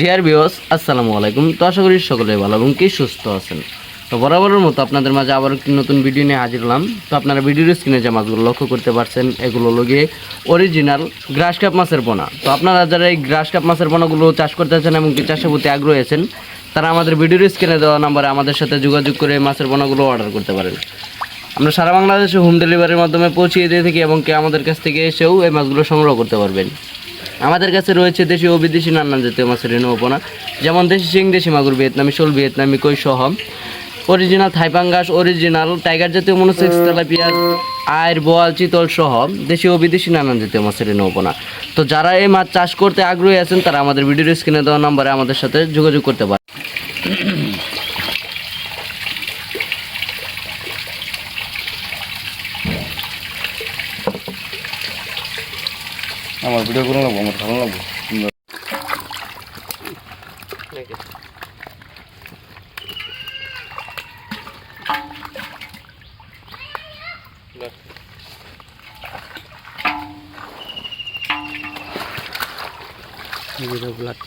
Deer বিওস আসসালামু আলাইকুম। তো আশা করি সকলে ভালো এবং কি সুস্থ আছেন। তো বরাবরের মতো আপনাদের মাঝে আবার একটি নতুন ভিডিও নিয়ে হাজির হলাম। তো আপনারা ভিডিওর স্ক্রিনে যে মাছগুলো লক্ষ্য করতে পারছেন, এগুলো লগিয়ে অরিজিনাল গ্রাস কাপ মাছের পোনা। তো আপনারা যারা এই গ্রাস কাপ মাছের পোনাগুলো চাষ করতে আছেন এবং চাষের প্রতি আগ্রহী আছেন, তারা আমাদের ভিডিওর স্ক্রিনে দেওয়া নাম্বারে আমাদের সাথে যোগাযোগ করে মাছের পোনাগুলো অর্ডার করতে পারেন। আমরা সারা বাংলাদেশে হোম ডেলিভারির মাধ্যমে পৌঁছিয়ে দিয়ে থাকি এবং কি আমাদের কাছ থেকে এসেও এই মাছগুলো সংগ্রহ করতে পারবেন। আমাদের কাছে রয়েছে দেশি ও বিদেশি নানান জাতীয় মাছের রেণুপনা যেমন দেশি শিং, দেশি মাগুর ভিয়েতনামি, শোল ভিয়েতনামি কই সহ অরিজিনাল থাইপাঙ্গাস অরিজিনাল টাইগার জাতীয় মনোসেক্স তেলাপিয়া আয়ের বোয়াল, চিতল সহ দেশি ও বিদেশি নানান জাতীয় মাছের রেণুপনা তো যারা এই মাছ চাষ করতে আগ্রহী আছেন, তারা আমাদের ভিডিওর স্ক্রিনে দেওয়া নাম্বারে আমাদের সাথে যোগাযোগ করতে পারে আমার ভিডিও করে লাগবো আমার ভালো লাগবো। ব্লাড